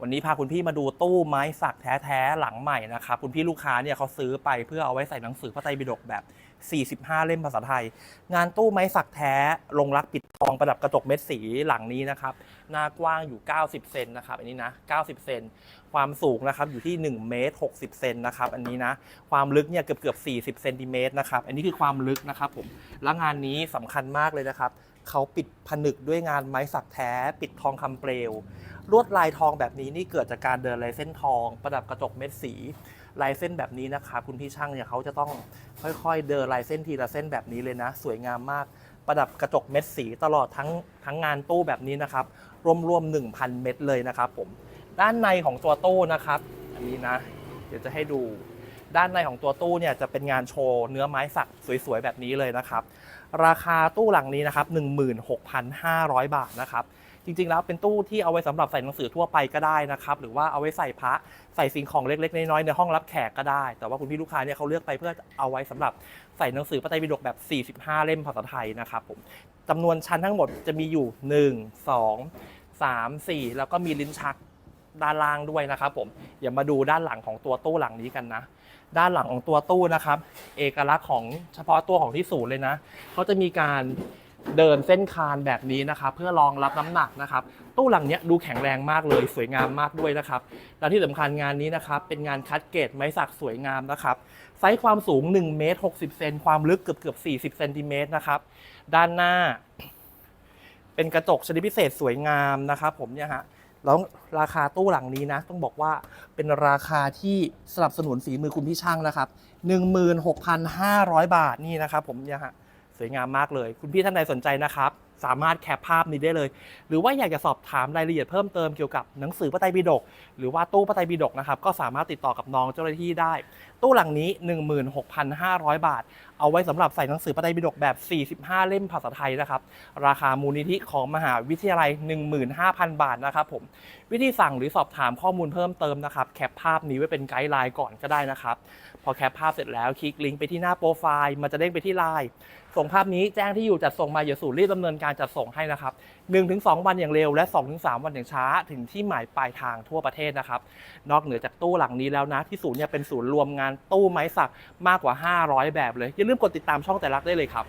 วันนี้พาคุณพี่มาดูตู้ไม้สักแท้ๆหลังใหม่นะครับคุณพี่ลูกค้าเนี่ยเขาซื้อไปเพื่อเอาไว้ใส่หนังสือพระไตรปิฎกแบบ 45 เล่มภาษาไทย งานตู้ไม้สักแท้ลงรักปิดทองประดับกระจกเม็ดสีหลังนี้นะครับหน้ากว้างอยู่ 90 เซนนะครับ อันนี้นะ 90 เซน ความสูงนะครับอยู่ที่1เมตร60 เซนนะครับ อันนี้นะ ความลึกเนี่ยเกือบเกือบ40เซนติเมตรนะครับ อันนี้คือความลึกนะครับผม แล้วงานนี้สำคัญมากเลยนะครับ เขาปิดผนึกด้วยงานไม้สักแท้ ปิดทองคำเปลว ลวดลายทองแบบนี้นี่เกิดจากการเดินลายเส้นทอง ประดับกระจกเม็ดสีลายเส้นแบบนี้นะครับคุณพี่ช่างเนี่ยเขาจะต้องค่อยๆ เดินลายเส้นทีละเส้นแบบนี้เลยนะ สวยงามมาก ประดับกระจกเม็ดสีตลอดทั้งทั้งงานตู้แบบนี้นะครับรวมๆ1,000 เม็ดเลยนะครับผมด้านในของตัวตู้นะครับ อันนี้นะ เดี๋ยวจะให้ดู ด้านในของตัวตู้เนี่ยจะเป็นงานโชว์เนื้อไม้สักสวยๆ แบบนี้เลยนะครับ ราคาตู้หลังนี้นะครับ 16,500 บาทนะครับ จริงๆ แล้วเป็นตู้ที่เอาไว้สำหรับใส่หนังสือทั่วไปก็ได้นะครับ หรือว่าเอาไว้ใส่พระใส่สิ่งของเล็กๆ น้อยๆ ในห้องรับแขกก็ได้ แต่ว่าคุณพี่ลูกค้าเนี่ยเขาเลือกไปเพื่อเอาไว้สำหรับใส่หนังสือพระไตรปิฎกแบบ 45 เล่มภาษาไทยนะครับผมจำนวนชั้นทั้งหมดจะมีอยู่ 1 2 3 4 แล้วก็มีลิ้นชัก ด้านล่างด้วยนะครับผมอย่ามาดูด้านหลังของตัวตู้หลังนี้กันนะ ด้านหลังของตัวตู้นะครับ เอกลักษณ์ของเฉพาะตัวของที่ศูนย์เลยนะเขาจะมีการเดินเส้นคานแบบนี้นะครับ เพื่อรองรับน้ำหนักนะครับ ตู้หลังเนี้ยดูแข็งแรงมากเลย สวยงามมากด้วยนะครับ และที่สำคัญงานนี้นะครับ เป็นงานคัดเกรดไม้สักสวยงามนะครับ ไซส์ความสูง1เมตร60เซนความลึกเกือบเกือบ40เซนติเมตรนะครับ ด้านหน้า เป็นกระจกชนิดพิเศษสวยงามนะครับ ผมเนี่ยฮะ แล้วราคาตู้หลังนี้นะ ต้องบอกว่าเป็นราคาที่สนับสนุนฝีมือคุณพี่ช่างนะครับ 16,500 บาทนี่นะครับผมเนี่ยฮะสวยงามมากเลย คุณพี่ท่านใดสนใจนะครับ สามารถแคปภาพนี้ได้เลย หรือว่าอยากจะสอบถามรายละเอียดเพิ่มเติมเกี่ยวกับหนังสือพระไตรปิฎกหรือว่าตู้พระไตรปิฎกนะครับก็สามารถติดต่อกับน้องเจ้าหน้าที่ได้ ตู้หลังนี้ 16,500 บาท เอาไว้สำหรับใส่หนังสือพระไตรปิฎกแบบ 45 เล่มภาษาไทยนะครับราคามูลนิธิของมหาวิทยาลัย 15,000 บาทนะครับผมวิธีสั่งหรือสอบถามข้อมูลเพิ่มเติมนะครับแคปภาพนี้ไว้เป็นไกด์ไลน์ก่อนก็ได้นะครับพอแคปภาพเสร็จแล้วคลิกลิงก์ไปที่หน้าโปรไฟล์มันจะเด้งไปที่ไลน์ส่งภาพนี้แจ้งที่อยู่จัดส่งมาอย่าสูรีบดำเนินการจัดส่งให้นะครับ 1-2 วันอย่างเร็วและ 2-3 วันอย่างช้าถึงที่หมายปลายทางทั่วประเทศนะครับ นอกเหนือจากตู้หลังนี้แล้วนะ ที่ศูนย์เนี่ยเป็นศูนย์รวมงานตู้ไม้สักมากกว่า 500 แบบเลยอย่าลืมกดติดตามช่องแต่รักได้เลยครับ